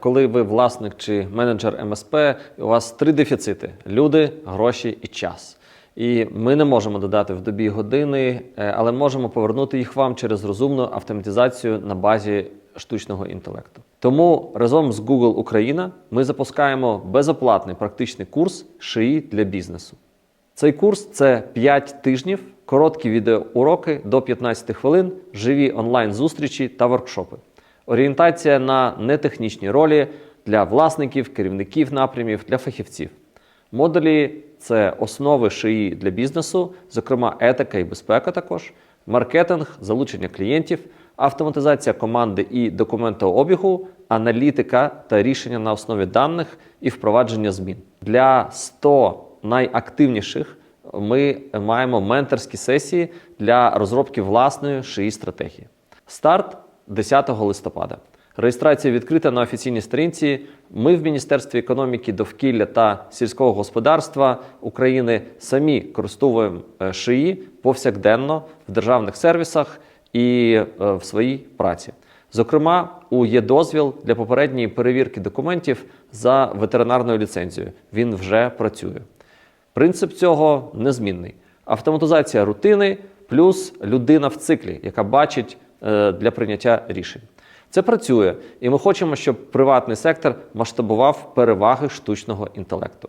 Коли ви власник чи менеджер МСП, у вас три дефіцити: люди, гроші і час. І ми не можемо додати в добі години, е, але можемо повернути їх вам через розумну автоматизацію на базі штучного інтелекту. Тому разом з Google Україна ми запускаємо безоплатний практичний курс ШИІ для бізнесу. Цей курс це 5 тижнів, короткі відеоуроки до 15 хвилин, живі онлайн-зустрічі та воркшопи. Орієнтація на нетехнічні ролі для власників, керівників напрямів, для фахівців. Модулі це основи шиї для бізнесу, зокрема етика і безпека також, маркетинг, залучення клієнтів, автоматизація команди і документообігу, аналітика та рішення на основі даних і впровадження змін. Для 100 найактивніших ми маємо менторські сесії для розробки власної шиї стратегії. Старт 10 листопада. Реєстрація відкрита на офіційній сторінці. Ми в Міністерстві економіки, довкілля та сільського господарства України самі користуємо е, шиї повсякденно в державних сервісах і е, в своїй праці. Зокрема, у є дозвіл для попередньої перевірки документів за ветеринарною ліцензією. Він вже працює. Принцип цього незмінний: автоматизація рутини плюс людина в циклі, яка бачить для прийняття рішень. Це працює, і ми хочемо, щоб приватний сектор масштабував переваги штучного інтелекту.